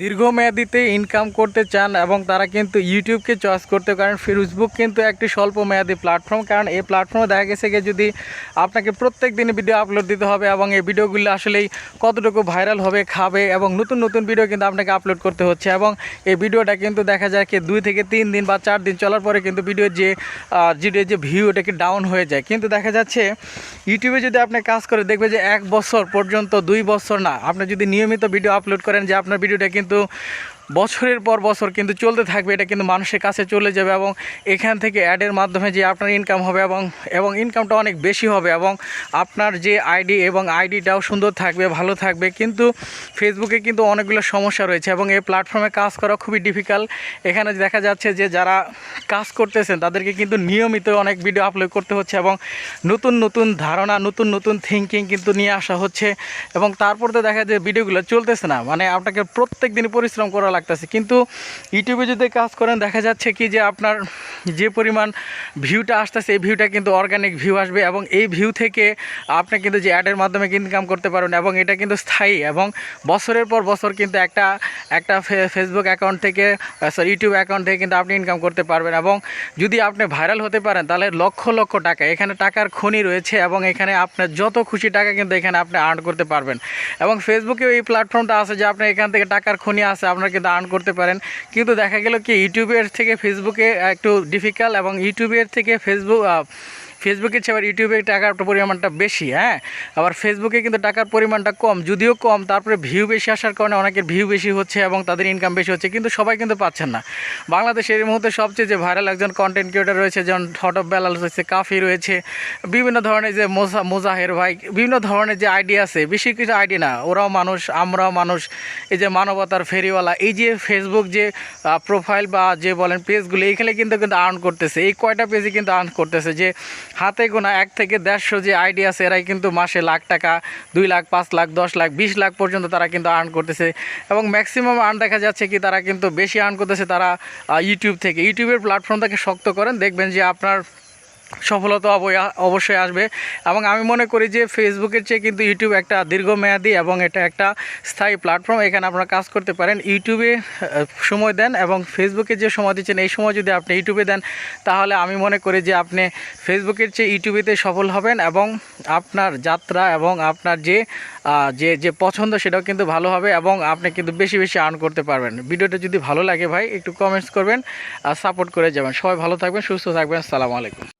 দীর্ঘমেয়াদিতে income করতে চান এবং তারা কিন্তু ইউটিউবকে চয়েস করতে পারেন ফেসবুক কিন্তু একটি স্বল্প মেয়াদি প্ল্যাটফর্ম কারণ এই প্ল্যাটফর্মে দেখা গেছে গিয়ে যদি আপনাকে প্রত্যেক দিন ভিডিও আপলোড দিতে হবে এবং এই ভিডিওগুলো আসলেই কতটুকু ভাইরাল হবে, খাবে এবং নতুন নতুন ভিডিও কিন্তু আপনাকে আপলোড করতে হচ্ছে এবং এই ভিডিওটা কিন্তু দেখা যায় কি দুই থেকে তিন দিন বা চার দিন চলার পরে কিন্তু ভিডিওর যে ভিডিওর যে ভিউ এটা কি ডাউন হয়ে যায়। কিন্তু দেখা যাচ্ছে ইউটিউবে যদি আপনি কাজ করে দেখবে যে এক বছর পর্যন্ত, দুই বছর না, আপনি যদি নিয়মিত ভিডিও আপলোড করেন যে আপনার ভিডিওটা কিন্তু বছরের পর বছর কিন্তু চলতে থাকবে, এটা কিন্তু মানুষের কাছে চলে যাবে এবং এখান থেকে অ্যাডের মাধ্যমে যে আপনার ইনকাম হবে এবং এবং ইনকামটা অনেক বেশি হবে এবং আপনার যে আইডি এবং আইডিটাও সুন্দর থাকবে, ভালো থাকবে। কিন্তু ফেসবুকে কিন্তু অনেকগুলো সমস্যা রয়েছে এবং এই প্ল্যাটফর্মে কাজ করা খুবই ডিফিকাল্ট এখানে দেখা যাচ্ছে যে যারা কাজ করতেছেন, তাদেরকে কিন্তু নিয়মিত অনেক ভিডিও আপলোড করতে হচ্ছে এবং নতুন নতুন ধারণা, নতুন নতুন থিঙ্কিং কিন্তু নিয়ে আসা হচ্ছে এবং তারপর তো দেখা যায় ভিডিওগুলো চলতেছে না। মানে আপনাকে প্রত্যেক দিন পরিশ্রম করা লাগতেছে। কিন্তু ইউটিউবে যদি কাজ করেন, দেখা যাচ্ছে কি যে আপনার যে পরিমাণ ভিউটা আসতেছে, এই ভিউটা কিন্তু অর্গানিক ভিউ আসবে এবং এই ভিউ থেকে আপনি কিন্তু যে অ্যাডের মাধ্যমে ইনকাম করতে পারবেন এবং এটা কিন্তু স্থায়ী এবং বছরের পর বছর কিন্তু একটা একটা ফেসবুক অ্যাকাউন্ট থেকে সরি ইউটিউব অ্যাকাউন্ট থেকে কিন্তু আপনি ইনকাম করতে পারবেন এবং যদি আপনি ভাইরাল হতে পারেন, তাহলে লক্ষ লক্ষ টাকা, এখানে টাকার খনি রয়েছে এবং এখানে আপনার যত খুশি টাকা কিন্তু এখানে আপনি আর্ন করতে পারবেন। এবং ফেসবুকেও এই প্ল্যাটফর্মটা আছে যে আপনি এখান থেকে টাকার খনি আছে আপনারা কিন্তু আর্ন করতে পারেন। কিন্তু দেখা গেল কি, ইউটিউবের থেকে ফেসবুকে একটু ডিফিকাল্ট এবং ইউটিউবের থেকে ফেসবুক ফেসবুকের চেয়ে আবার ইউটিউবে টাকার পরিমাণটা বেশি হ্যাঁ? আবার ফেসবুকে কিন্তু টাকার পরিমাণটা কম, যদিও কম, তারপরে ভিউ বেশি আসার কারণে অনেকের ভিউ বেশি হচ্ছে এবং তাদের ইনকাম বেশি হচ্ছে, কিন্তু সবাই কিন্তু পাচ্ছেন না। বাংলাদেশের এই মুহূর্তে সবচেয়ে যে ভাইরাল একজন কন্টেন্ট ক্রিয়েটার রয়েছে, যেমন হট অফ বেলাল রয়েছে কাফি রয়েছে, বিভিন্ন ধরনের যে মোজা, মোজাহের ভাই, বিভিন্ন ধরনের যে আইডিয়া আছে, বেশি কিছু আইডিয়া না, ওরাও মানুষ, আমরাও মানুষ, এই যে মানবতার ফেরিওয়ালা, এই যে ফেসবুক যে প্রোফাইল বা যে বলেন পেজগুলো এইখানে কিন্তু কিন্তু আর্ন করতেছে, এই কয়টা পেজে কিন্তু আর্ন করতেছে যে হাতে গোনা এক থেকে দেড়শো যে আইডিয়া আছে, এরাই কিন্তু মাসে লাখ টাকা, দুই লাখ, পাঁচ লাখ, দশ লাখ, বিশ লাখ পর্যন্ত তারা কিন্তু আর্ন করতেছে। এবং ম্যাক্সিমাম আর্ন দেখা যাচ্ছে কি, তারা কিন্তু বেশি আর্ন করতেছে তারা ইউটিউব থেকে। ইউটিউবের প্ল্যাটফর্মটাকে শক্ত করেন, দেখবেন যে আপনার সফলতা অবশ্যই আসবে। এবং আমি মনে করি যে ফেসবুকের চেয়ে কিন্তু ইউটিউব একটা দীর্ঘমেয়াদী এবং এটা একটা স্থায়ী প্ল্যাটফর্ম এখানে আপনারা কাজ করতে পারেন। ইউটিউবে সময় দেন এবং ফেসবুকে যে সময় দিচ্ছেন, এই সময় যদি আপনি ইউটিউবে দেন, তাহলে আমি মনে করি যে আপনি ফেসবুকের চেয়ে ইউটিউবেতে সফল হবেন এবং আপনার যাত্রা এবং আপনার যে যে যে পছন্দ, সেটাও কিন্তু ভালো হবে এবং আপনি কিন্তু বেশি বেশি আর্ন করতে পারবেন। ভিডিওটা যদি ভালো লাগে ভাই, একটু কমেন্টস করবেন আর সাপোর্ট করে যাবেন। সবাই ভালো থাকবেন, সুস্থ থাকবেন। আসসালামু আলাইকুম।